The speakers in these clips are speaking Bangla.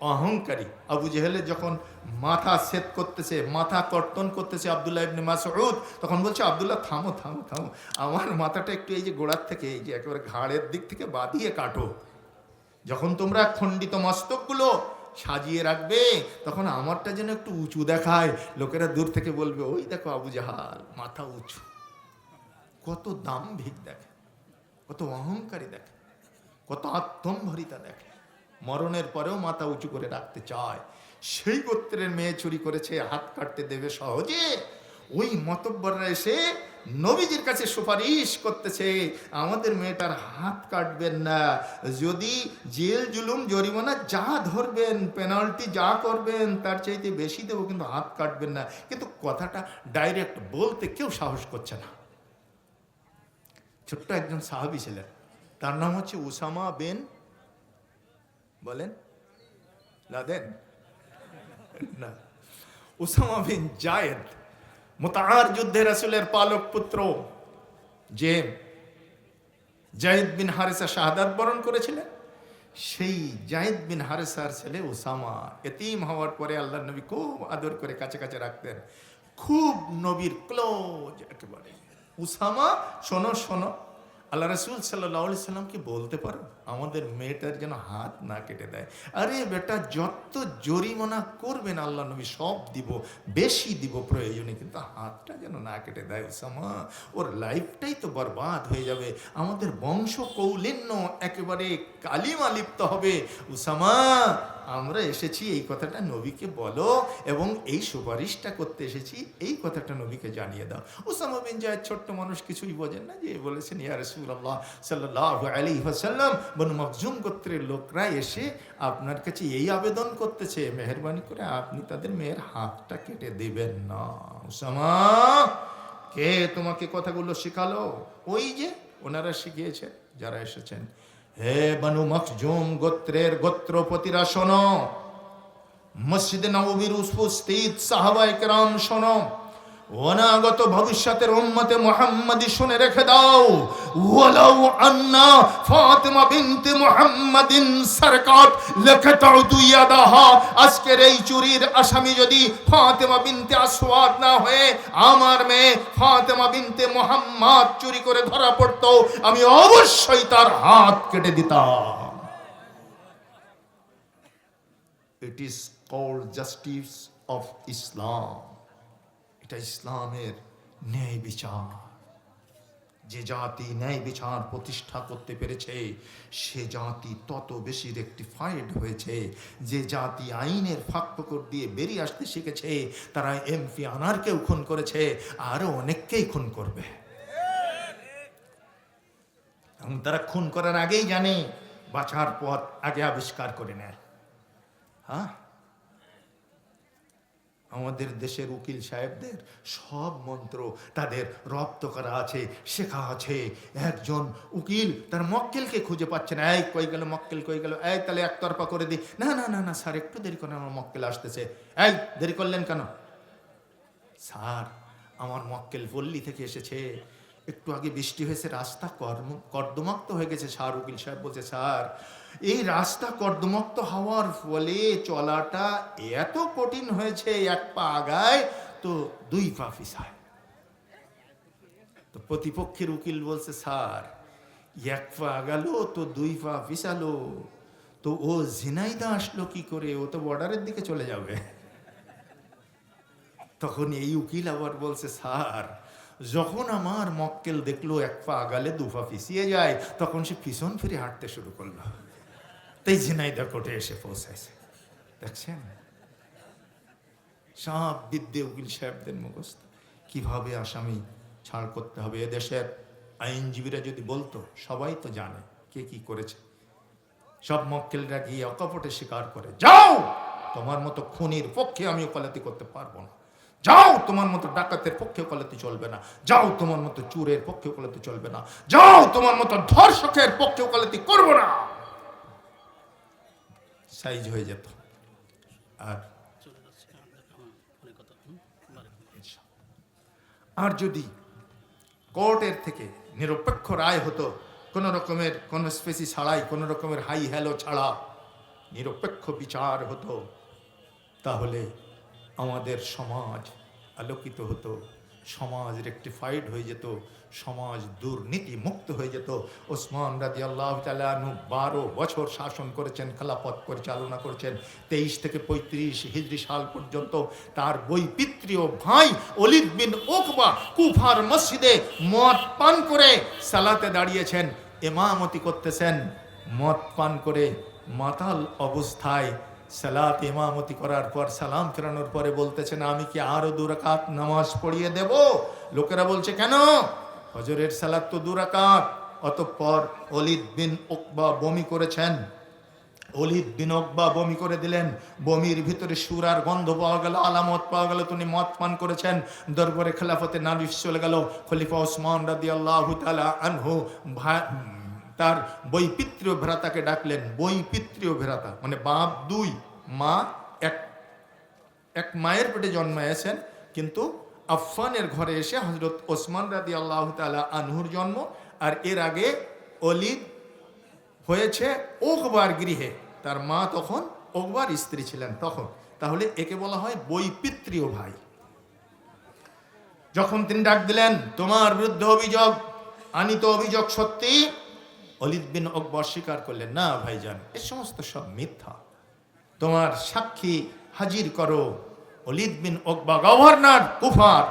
অহংকারী। আবু জেহেলের যখন মাথা সেট করতেছে, মাথা কর্তন করতেছে আবদুল্লাহ ইবনে মাসউদ, তখন বলছে, আবদুল্লাহ, থামো থামো থামো। আমার মাথাটা একটু এই যে গোড়ার থেকে, এই যে একেবারে ঘাড়ের দিক থেকে বাঁধিয়ে কাটো। যখন তোমরা খণ্ডিত মস্তকগুলো সাজিয়ে রাখবে, তখন আমারটা যেন একটু উঁচু দেখায়। লোকেরা দূর থেকে বলবে, ওই দেখো আবু জাহাল, মাথা উঁচু। কত দাম্ভিক দেখে, কত অহংকারী দেখে, কত আত্মম্ভরিতা দেখে। মরণের পরেও মাথা উঁচু করে রাখতে চায়। সেই গোত্রের মেয়ে চুরি করেছে, হাত কাটতে দেবে সহজে। ওই মতব্বররা এসে নবীজির কাছে সুপারিশ করতেছে, আমাদের মেয়েটার হাত কাটবেন না। যদি জেল, জুলুম, জরিমানা যা ধরবেন, পেনাল্টি যা করবেন, তার চাইতে বেশি দেবো, কিন্তু হাত কাটবেন না। কিন্তু কথাটা ডাইরেক্ট বলতে কেউ সাহস করছে না। ছোট্ট একজন সাহাবি ছিলেন, তার নাম হচ্ছে উসামা বেন বলেন? লাদেন না। উসামা বিন জায়েদ মোতাহার যুদ্ধে রাসূলের পালক পুত্র যে জায়েদ বিন হারেসা শাহাদাত বরণ করেছিলেন, সেই জায়েদ বিন হারেসার ছেলে ওসামা এতিম হওয়ার পরে আল্লাহ নবী খুব আদর করে কাছে কাছে রাখতেন। খুব নবীর ক্লোজ একেবারে উসামা, শোনো শোনো। আল্লাহ রসুল সাল্লাহ সাল্লামকে বলতে পারো? আমাদের মেয়েটার যেন হাত না কেটে দেয়। আরে বেটা, যত জরিমানা করবেন আল্লাহ নবী, সব দিব। বেশি দিব প্রয়োজনে, কিন্তু হাতটা যেন না কেটে দেয় উসামা ওর লাইফটাই তো বরবাদ হয়ে যাবে। আমাদের বংশ কৌলিন্য একেবারে কালিমা লিপ্ত হবে। উসামা আমরা এসেছি এই কথাটা নবীকে বলো এবং এই সুপারিশটা করতে এসেছি, এই কথাটা নবীকে জানিয়ে দাও। ওসামা বিন জায়েদ ছোট্ট মানুষ কিছুই বোঝেন না যে বলেছেন, ইয়া রাসূলুল্লাহ সাল্লাল্লাহু আলাইহি ওয়াসাল্লাম, বনু মখজুম গোত্রের লোকরা এসে আপনার কাছে এই আবেদন করতেছে, মেহেরবানি করে আপনি তাদের মেয়ের হাতটা কেটে দেবেন না। ওসামা, কে তোমাকে কথাগুলো শেখালো? ওই যে ওনারা শিখিয়েছেন, যারা এসেছেন। হে বানু মখজুম গোত্রের গোত্রপতিরা শোনো। মসজিদে নবীর উপস্থিত সাহাবায়ে কেরাম শোনো। অনাগত ভবিষ্যতের উম্মতে মুহাম্মাদি শুনে রেখে দাও। ওয়ালাউ আন্না ফাতিমা বিনতে মুহাম্মাদিন সরকার লাকাতউ ইয়াদাহা আজকের এই চুরির আসামি যদি ফাতেমা বিনতে আসওয়াদ না হয়ে আমার মেয়ে ফাতেমা বিনতে মুহাম্মদ চুরি করে ধরা পড়তো, আমি অবশ্যই তার হাত কেটে দিতাম। It is called justice of Islam এটা ইসলামের ন্যায় বিচার। যে জাতি ন্যায় বিচার প্রতিষ্ঠা করতে পেরেছে, সে জাতি তত বেশি রেক্টিফাইড হয়েছে। যে জাতি আইনের ফাঁক ফকর দিয়ে বেরিয়ে আসতে শিখেছে, তারা এমপি আনারকেও খুন করেছে, আরও অনেককেই খুন করবে। এবং তারা খুন করার আগেই জানে, বাঁচার পথ আগে আবিষ্কার করে নেয়। হ্যাঁ? আমাদের দেশের উকিল সাহেবদের সব মন্ত্র তাদের রপ্ত করা আছে, শেখা আছে। একজন উকিল তার মক্কেলকে খুঁজে পাচ্ছে না। এই, কই গেল মক্কেল, কই গেল? এই, তাহলে একতরফা করে দিই না না না না, স্যার, একটু দেরি করে আমার মক্কেল আসতেছে। এই, দেরি করলেন কেন? স্যার, আমার মক্কেল পল্লী থেকে এসেছে। একটু আগে বৃষ্টি হয়েছে, রাস্তা কর্ম, কর্দমাক্ত হয়ে গেছে স্যার উকিল সাহেব বলছে, স্যার, এই রাস্তা কর্দমাক্ত হওয়ার ফলে চলাটা এত কঠিন হয়েছে, এক পা আগায়, তো দুই পা পিছায়। তো প্রতিপক্ষের উকিল বলছে, স্যার, এক পা আগালো, তো দুই পা পিছালো, তো ও ঝিনাইদা আসলো কি করে? ও তো বর্ডারের দিকে চলে যাবে। তখন এই উকিল আবার বলছে, স্যার যখন আমার মক্কেল দেখল, এক পা আগালে দুফা পিছিয়ে যায়, তখন সে পিছন ফিরে হাঁটতে শুরু করল। তাই ঝিনাইদা কোর্টে এসে পৌঁছাইছে। দেখছেন? সব বিদ্যে উকিল সাহেবদের মুখস্থ। কীভাবে আসামি ছাড় করতে হবে? এদেশের আইনজীবীরা যদি বলতো, সবাই তো জানে কে কি করেছে। সব মক্কেলরা গিয়ে অকপটে স্বীকার করে, যাও! তোমার মতো খুনির পক্ষে আমি ওকালতি করতে পারব না। যাও তোমার মতো ডাকাতের পক্ষে ওকালতি চলবে না। যাও তোমার মতো চুরের পক্ষে ওকালতি চলবে না। যাও তোমার মতো ধর্ষকের পক্ষে ওকালতি করব না। সাইজ হয়ে যেত। আর আর যদি কোর্টের থেকে নিরপেক্ষ রায় হতো, কোনো রকমের কোনো স্পেসি ছাড়াই, কোনো রকমের হাই হ্যালো ছাড়া নিরপেক্ষ বিচার হতো, তাহলে আমাদের সমাজ আলোকিত হতো, সমাজ রেকটিফাইড হয়ে যেত, সমাজ দুর্নীতি মুক্ত হয়ে যেত। ওসমান রাজি আল্লাহ তালু বারো বছর শাসন করেছেন খেলাপথ পরিচালনা করেছেন। তেইশ থেকে পঁয়ত্রিশ হিজড়ি সাল পর্যন্ত তার বৈপিত্রীয় ভাই অলিদ বিন ওকবা কুফার মসজিদে মদ পান করে সালাতে দাঁড়িয়েছেন, এমামতি করতেছেন। মদ পান করে মাতাল অবস্থায় সালাত ইমামতি করার পর সালাম ফেরানোর পরে বলতেছেন, আমি কি আরও দুরাকাত নামাজ পড়িয়ে দেব? লোকেরা বলছে, কেন? হজরের সালাত তো দুরাকাত অতঃপর অলিদ বিন ওকবা বমি করেছেন। অলিদ বিন ওকবা বমি করে দিলেন। বমির ভিতরে সুর আর গন্ধ পাওয়া গেল, আলামত পাওয়া গেল, তিনি মদ পান করেছেন। দরবারে খেলাফতে নালিশ চলে গেল। খলিফা ওসমান রাদি আল্লাহ আনহু ভা- তার বৈপিত্রীয় ভ্রাতাকে ডাকলেন বৈপিত্রীয় ভ্রাতা মানে বাপ দুই, মা এক। এক মায়ের পেটে জন্মাইয়েছেন, কিন্তু আফফানের ঘরে এসে হজরত ওসমান রাদি আল্লাহ তালা আনহুর জন্ম, আর এর আগে অলিদ হয়েছে ওকবার গৃহে। তার মা তখন ওকবার স্ত্রী ছিলেন তখন। তাহলে একে বলা হয় বৈপিত্রীয় ভাই। যখন তিনি ডাক দিলেন, তোমার বিরুদ্ধে অভিযোগ, আনিত অভিযোগ সত্যি? অলিদ বিন আকবর স্বীকার করলেন, না ভাইজান, এ সমস্ত সব মিথ্যা। তোমার সাক্ষী হাজির করো, অলিদ বিন ওকবা গভর্নর, কুফার।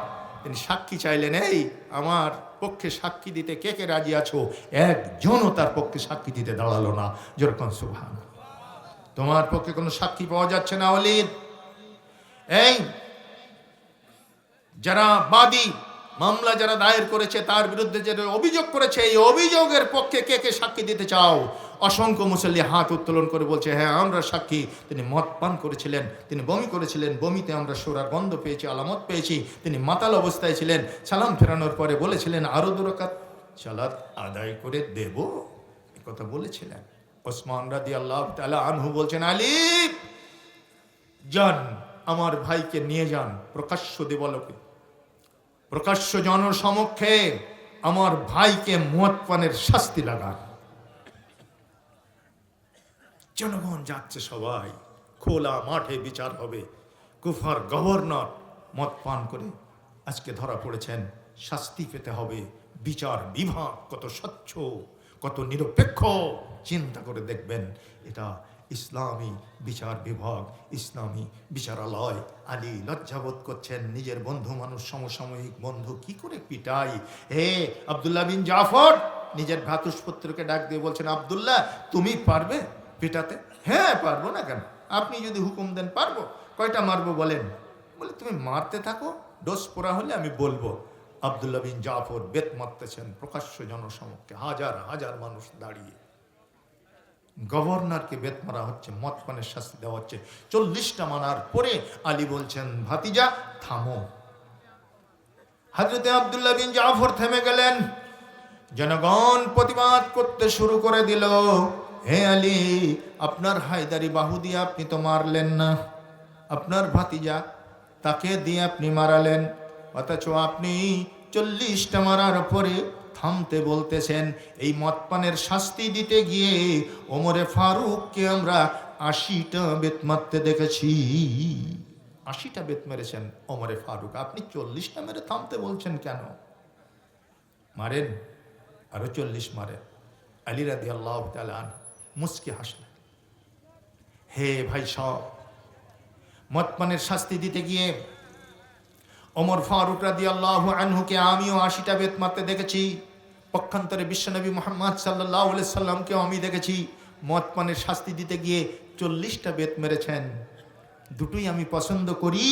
তিনি সাক্ষী চাইলেন, এই, আমার পক্ষে সাক্ষী দিতে কে কে রাজি আছো? একজনও তার পক্ষে সাক্ষী দিতে দাঁড়াল না। যেরকম সুভান তোমার পক্ষে কোনো সাক্ষী পাওয়া যাচ্ছে না, অলিদ। এই, যারা বাদী মামলা যারা দায়ের করেছে, তার বিরুদ্ধে যে অভিযোগ করেছে, এই অভিযোগের পক্ষে কে কে সাক্ষী দিতে চাও? অসংখ্য মুসল্লি হাত উত্তোলন করে বলছে হ্যাঁ আমরা সাক্ষী। তিনি মদ পান করেছিলেন, তিনি বমি করেছিলেন, বমিতে আমরা সোরার গন্ধ পেয়েছি, আলামত পেয়েছি, তিনি মাতাল অবস্থায় ছিলেন, সালাম ফেরানোর পরে বলেছিলেন, আরও দুরাকাত সালাত আদায় করে দেব। কথা বলেছিলেন। ওসমান রাদি আল্লাহ তালা আনহু বলছেন, আলী, যান, আমার ভাইকে নিয়ে যান, প্রকাশ্য দেবলোকে। প্রকাশ্য জনসমক্ষে আমার ভাইকে মদ পানের শাস্তি লাগান। জনগণ যাচ্ছে সবাই। খোলা মাঠে বিচার হবে। কুফার গভর্নর মদ পান করে আজকে ধরা পড়েছেন। শাস্তি পেতে হবে। বিচার বিভাগ কত স্বচ্ছ, কত নিরপেক্ষ, চিন্তা করে দেখবেন। এটা ইসলামী বিচার বিভাগ, ইসলামী বিচারালয় আলী লজ্জাবোধ করছেন নিজের বন্ধু মানুষ, সমসাময়িক বন্ধু, কি করে পিটাই? হে আবদুল্লাহ বিন জাফর! নিজের ভ্রাতুষ্পুত্রকে ডাক দিয়ে বলছেন, আবদুল্লাহ, তুমি পারবে পিটাতে? হ্যাঁ পারব না কেন? আপনি যদি হুকুম দেন, পারব। কয়টা মারবো বলেন? বলে, তুমি মারতে থাকো ডোজ পোড়া হলে আমি বলব। আবদুল্লাহ বিন জাফর বেত মারতেছেন প্রকাশ্য জনসমক্ষে, হাজার হাজার মানুষ দাঁড়িয়ে। গভর্নরকে বেত মারা হচ্ছে মদ পানের শাস্তি দেওয়া হচ্ছে। চল্লিশটা মানার পরে আলী বলছেন, ভাতিজা, থামো। হাজরতে আবদুল্লাহ বিন জাফর থেমে গেলেন। জনগণ প্রতিবাদ করতে শুরু করে দিল। হে আলী, আপনার হায়দারি বাহু দিয়ে আপনি তো মারলেন না। আপনার ভাতিজা, তাকে দিয়ে আপনি মারালেন। অথচ আপনি চল্লিশটা মারার পরে থামতে বলতেছেন, এই মদপানের শাস্তি দিতে গিয়ে ওমরে ফারুককে আমরা আশিটা বেত মারতে দেখেছি। আশিটা বেত মেরেছেন ওমরে ফারুক। আপনি চল্লিশটা মেরে থামতে বলছেন কেন? মারেন, আরও চল্লিশ মারেন। আলী রাদি আল্লাহ মুসকি হাসলেন। হে ভাই সব মদপানের শাস্তি দিতে গিয়ে ওমর ফারুক রাদি আল্লাহ আনহুকে আমিও আশিটা বেত মারতে দেখেছি। পক্ষান্তরে বিশ্বনবী মোহাম্মদ সাল্লাহ সাল্লামকেও আমি দেখেছি, মদ পানের শাস্তি দিতে গিয়ে চল্লিশটা বেত মেরেছেন। দুটোই আমি পছন্দ করি,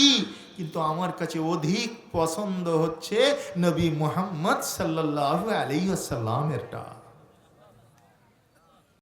কিন্তু আমার কাছে অধিক পছন্দ হচ্ছে নবী মোহাম্মদ সাল্লাহ আলাইসাল্লামেরটা